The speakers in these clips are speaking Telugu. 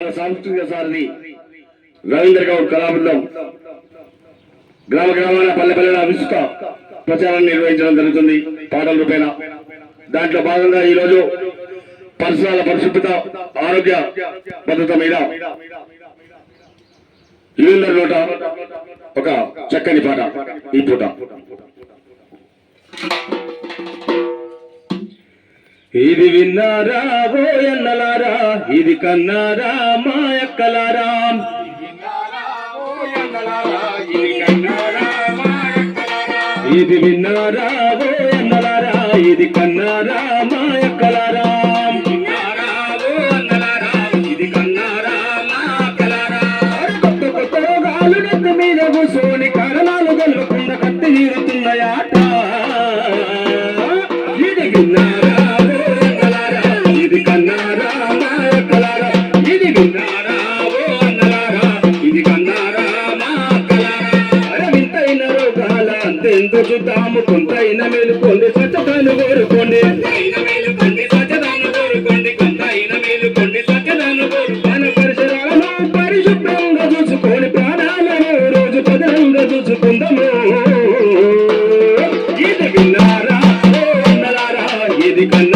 సాంస్కృతిక సారథి రవీంద్ర గౌడ్ కళాబృందం. గ్రామ గ్రామాల పల్లె పల్లెల విస్తృత ప్రచారాన్ని నిర్వహించడం జరుగుతుంది పాటల రూపేణ. దాంట్లో భాగంగా ఈ రోజు పరిసరాల పరిశుభ్రత ఆరోగ్య భద్రత మీద యువీందర్ నోట ఒక చక్కని పాట ఈ పూట. ఇది విన్నారా? ఓయన్నలారా ఇది కన్నారా? మా ఎక్కలారా? ఇది విన్నారా? ఓయన్నలారా ఇది కన్నారా? మా ఎక్కలారా? కొత్త కొత్త రోగాలు నెత్తి మీద కూర్చొని కరణాలు గెలవకుండా కత్తి తీరుతున్నాయాట ఇది విన్నారా? రోగాల అంతెందుకు చూద్దాము కొంతైన మేలుకోండి స్వచ్ఛతను కోరుకోండి మన పరిసరాలను పరిశుభ్రంగా చూసుకొని ప్రాణాలను రోజు పదనంగా చూసుకుందాము ఇది విన్నారా ఇది కన్నా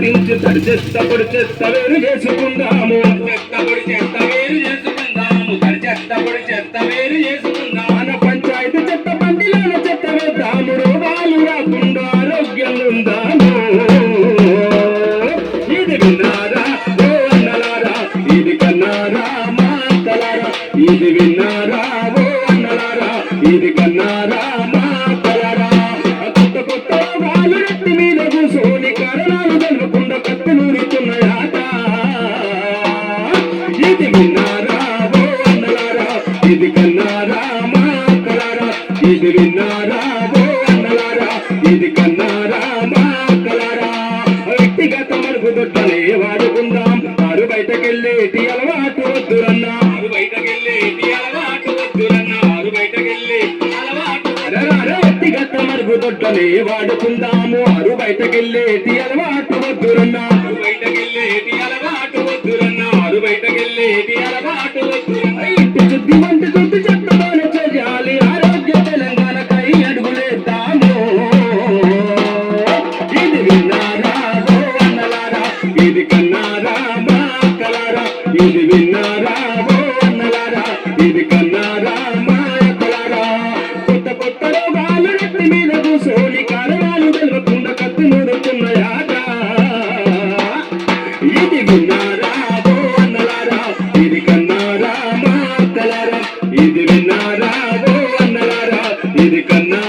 గుర్తించి తడి చెత్త పొడి చెత్త వేరు చేసుకుందాము. చెత్త పొడి చెత్త వేరు చేసుకుందాము. తడి చెత్త పొడి చెత్త వేరు చేసుకుందాం మన పంచాయతీ చెత్త బండిలోన చెత్త వేద్దాము. రోగాలు రాకుండా ఆరోగ్యం ఉందాము. ఇది విన్నారా? ఓ అన్నలారా ఇది కన్నారా? మా అక్కలారా ఇది విన్నారా? ఇది విన్నారా ఓ ఇది కన్నారా మా ఇది విన్నారా ఇది కన్నారా మా వ్యక్తిగత వాడుకుందాం ఆరు బయటకెళ్ళేటి అలవాటు వద్దురన్నా. ఆరు బయటకెళ్ళేటి అలవాటు వద్దురన్నా. ఆరు బయటకెళ్ళే అలవాటు అరే వాడుకుందాము. ఆరు బయటకెళ్ళేటి అలవాటు వద్దురన్నా. బయట ఇది కన్నా